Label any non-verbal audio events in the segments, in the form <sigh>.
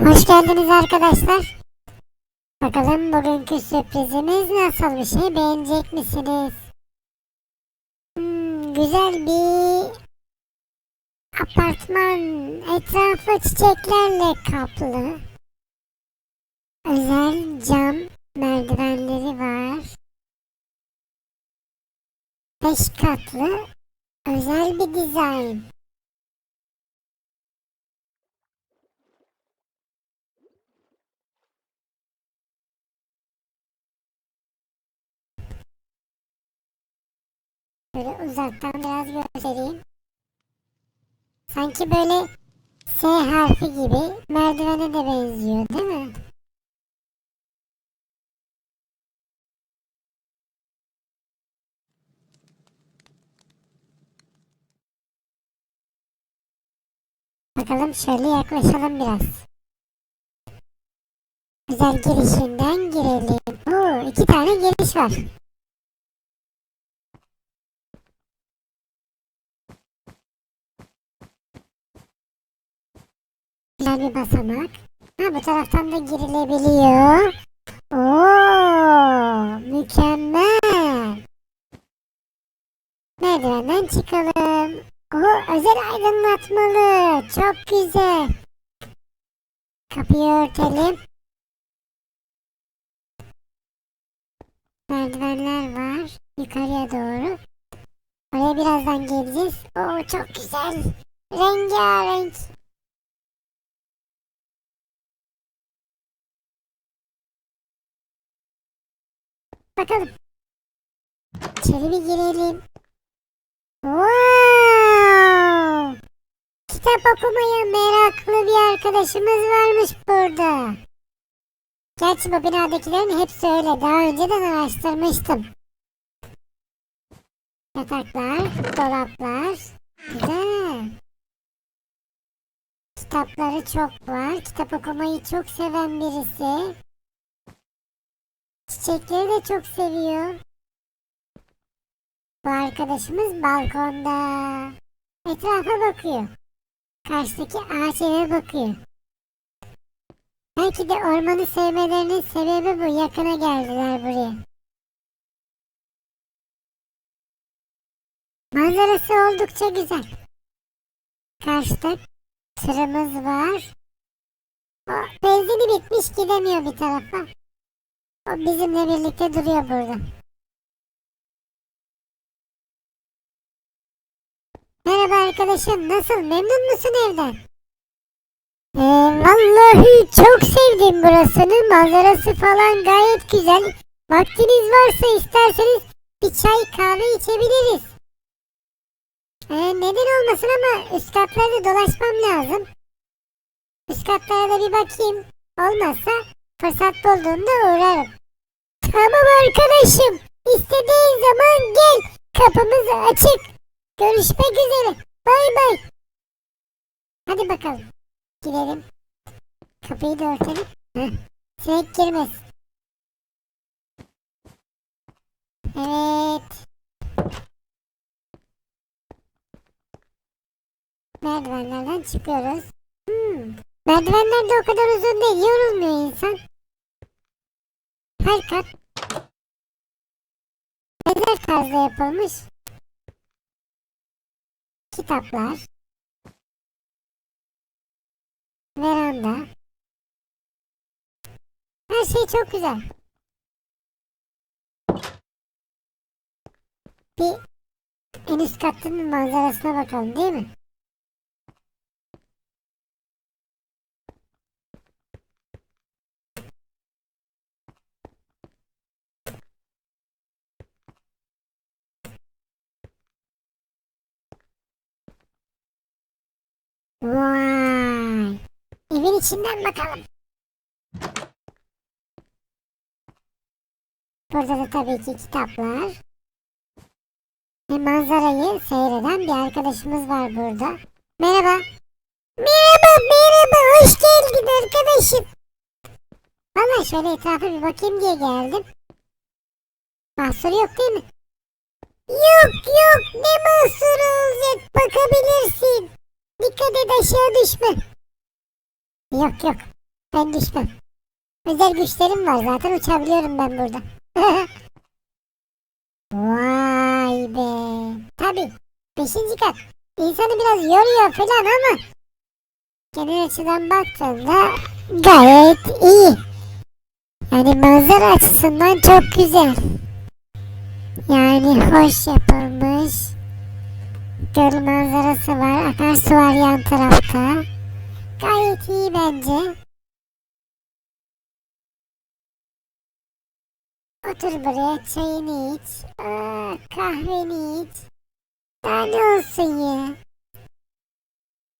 Hoş geldiniz arkadaşlar. Bakalım bugünkü sürprizimiz nasıl bir şey beğenecek misiniz? Hmm, güzel bir apartman. Etrafı çiçeklerle kaplı. Özel cam merdivenleri var. Beş katlı özel bir dizayn. Böyle uzaktan biraz göstereyim. Sanki böyle S harfi gibi merdivene de benziyor değil mi? Bakalım şöyle yaklaşalım biraz. Güzel girişinden girelim. Oo, iki tane giriş var. Güzel bir basamak. Ha bu taraftan da girilebiliyor. Oo, mükemmel. Merdivenden çıkalım. Oo, özel aydınlatmalı. Çok güzel. Kapıyı örtelim. Merdivenler var. Yukarıya doğru. Oraya birazdan geleceğiz. Oo, çok güzel. Rengarenk. Bakalım. İçeri bir girelim. Wow! Kitap okumaya meraklı bir arkadaşımız varmış burada. Gerçi bu binadakilerin hepsi öyle. Daha önceden araştırmıştım. Yataklar, dolaplar. Güzel. Kitapları çok var. Kitap okumayı çok seven birisi. Çiçekleri de çok seviyor. Bu arkadaşımız balkonda. Etrafa bakıyor. Karşıdaki ağaç eve bakıyor. Belki de ormanı sevmelerinin sebebi bu. Yakına geldiler buraya. Manzarası oldukça güzel. Karşıda tırımız var. O, benzini bitmiş gidemiyor bir tarafa. O bizimle birlikte duruyor burada. Merhaba arkadaşım, nasıl? Memnun musun evden? Ee, vallahi çok sevdim burasını. Manzarası falan gayet güzel. Vaktiniz varsa isterseniz bir çay kahve içebiliriz. Ee, neden olmasın ama üst katlarda dolaşmam lazım. Üst katlara da bir bakayım. Olmazsa fırsat bulduğumda uğrarım. Tamam arkadaşım. İstediğin zaman gel. Kapımız açık. Görüşmek üzere. Bay bay. Hadi bakalım. Gidelim. Kapıyı da örtelim. Heh. Sinek girmez. Evet. Merdivenlerden çıkıyoruz. Hmm. Merdivenler de o kadar uzun değil. Yorulmuyor insan. Her kat benzer tarzda yapılmış kitaplar, veranda. Her şey çok güzel. Bir en üst katının manzarasına bakalım değil mi? Vay. Evin içinden bakalım. Burada da tabii ki kitaplar. Ve manzarayı seyreden bir arkadaşımız var burada. Merhaba. Merhaba, merhaba. Hoş geldin arkadaşım. Valla şöyle etrafa bir bakayım diye geldim. Mahsur yok değil mi? Yok yok ne mahsuru olacak bakabilirsin. Dikkat et aşağı düşme. Yok yok Ben düşmem. Özel güçlerim var zaten uçabiliyorum ben burada. <laughs> Vay be. Tabi. Beşinci kat. İnsanı biraz yoruyor falan ama genel açıdan baktığında gayet iyi. Yani manzara açısından çok güzel. Yani hoş yapılmış. Göl manzarası var. Akarsu var yan tarafta. Gayet iyi bence. Otur buraya çayını iç. Aa, kahveni iç. Daha ne olsun ya?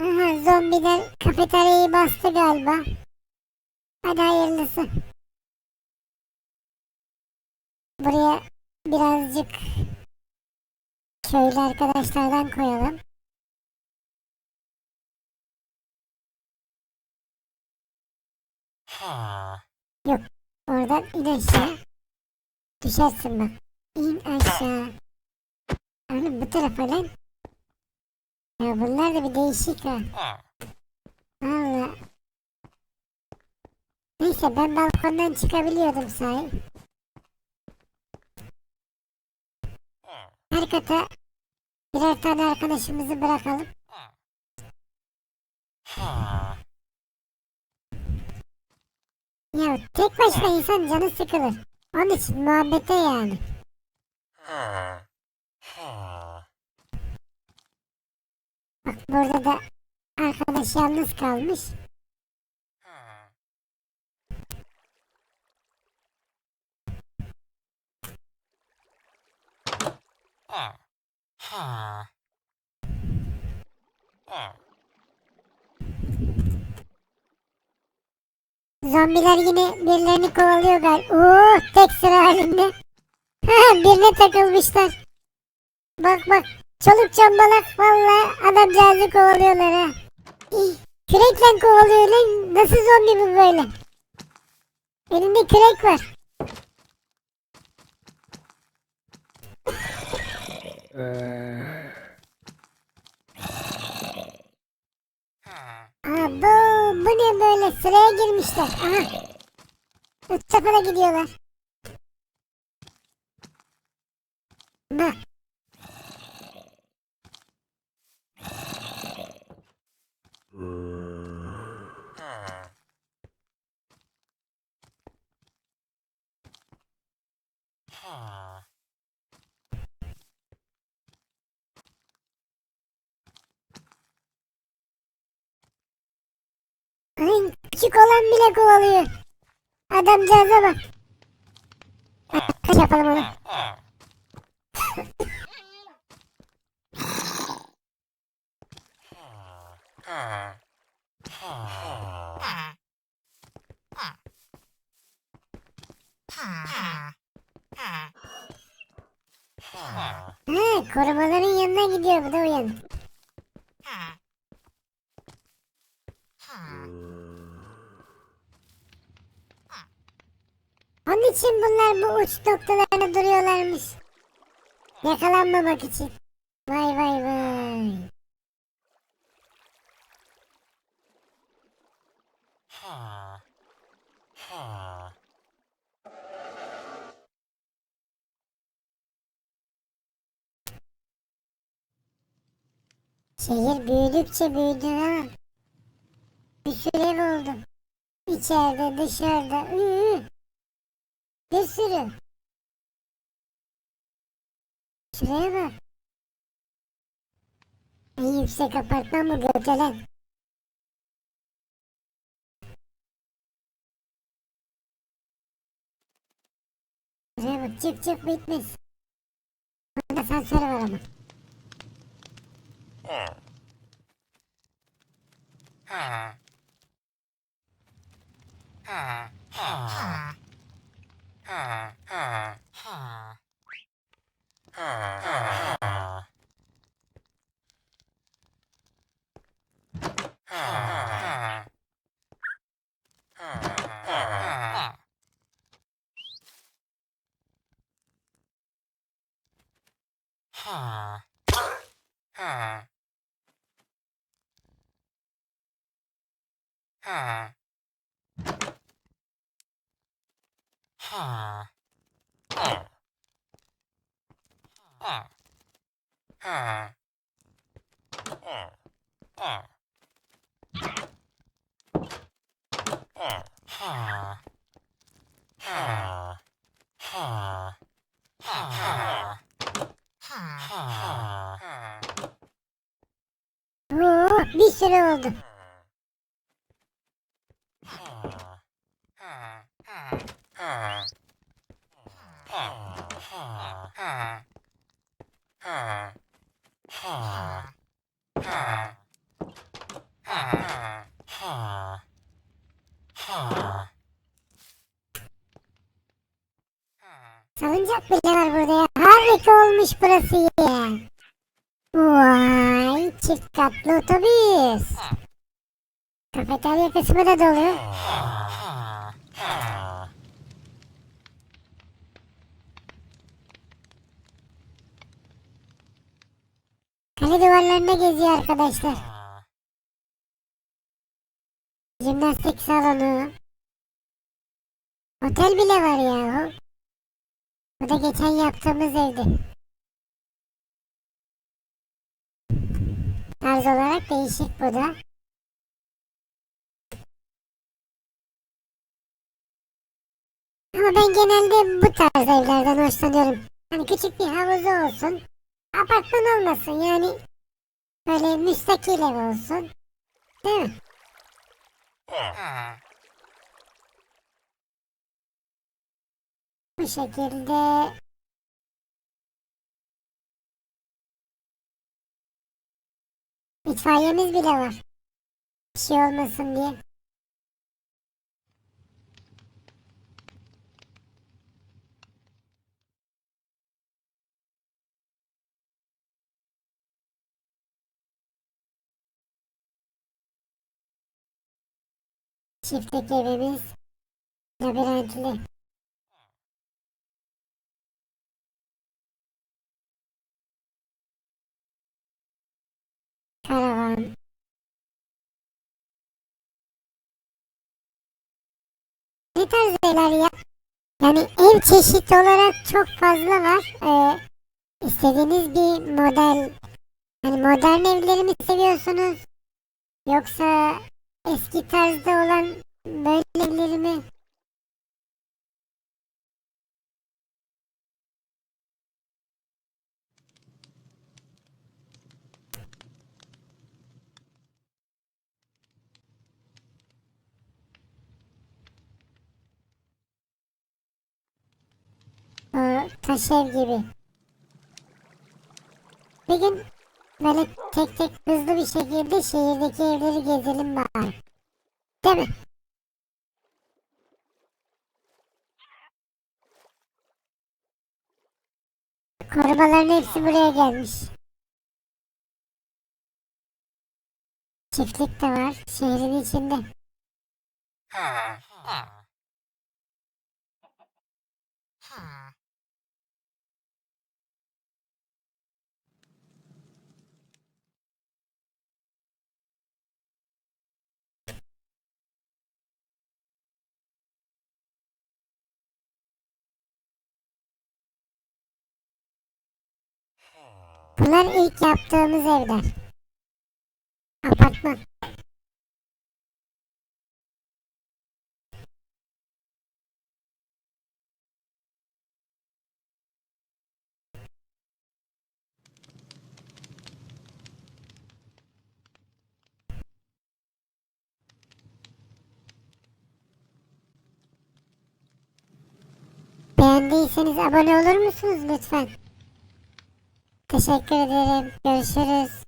Aha zombiler kafeteryayı bastı galiba. Hadi hayırlısı. Buraya birazcık köylü arkadaşlardan koyalım. Oradan in aşağı. Düşersin bak. İn aşağı. Oğlum bu tarafa lan. Ya bunlar da bir değişik ha. Valla. Neyse ben balkondan çıkabiliyordum sahi. Her kata birer tane arkadaşımızı bırakalım. Ya tek başına insan canı sıkılır. Onun için muhabbete yani. Bak burada da arkadaş yalnız kalmış. Zombiler yine birilerini kovalıyor galiba. Oo, tek sıra halinde. Birine takılmışlar. Bak bak. Çoluk çombalak valla adamcağızı kovalıyorlar ha. Kürekle kovalıyor lan. Nasıl zombi bu böyle? Elinde kürek var. Aa bu, bu ne böyle sıraya girmişler. Aha. Üç sefere gidiyorlar. Bak. Küçük olan bile kovalıyor. Adamcağıza bak. Kaç yapalım onu. Ha, korumaların yanına gidiyor bu da uyanık. Onun için bunlar bu uç noktalarında duruyorlarmış. Yakalanmamak için. Vay vay vay. Şehir büyüdükçe büyüdü ha. Bir sürü ev oldu. İçeride dışarıda. Üü. Bir sürü. Şuraya bak. En yüksek apartman mı götüren? Şuraya bak çık çık bitmez. Burada asansör var ama. Ha. Ha. Ha. Ha. Huh. Oo, bir sürü oldu. Salıncak bile var burada ya. Harika olmuş burası ya. Vay çift katlı otobüs. Kafeterya kısmı da dolu. Kale duvarlarında geziyor arkadaşlar. Jimnastik salonu. Otel bile var ya. Bu da geçen yaptığımız evdi. Tarz olarak değişik bu da. Ama ben genelde bu tarz evlerden hoşlanıyorum. Hani küçük bir havuzu olsun. Apartman olmasın yani. Böyle müstakil ev olsun. Değil mi? Bu şekilde itfaiyemiz bile var. Bir şey olmasın diye. Çiftlik evimiz labirentli. Karavan. Ne tarz evler ya? Yani ev çeşit olarak çok fazla var. Ee, istediğiniz bir model. Hani modern evleri mi seviyorsunuz? Yoksa eski tarzda olan böyle evleri mi? O taş ev gibi. Bir gün böyle tek tek hızlı bir şekilde şehirdeki evleri gezelim bari. Değil mi? Korumaların hepsi buraya gelmiş. Çiftlik de var şehrin içinde. Bunlar ilk yaptığımız evler. Apartman. Beğendiyseniz abone olur musunuz lütfen? Teşekkür ederim. Görüşürüz.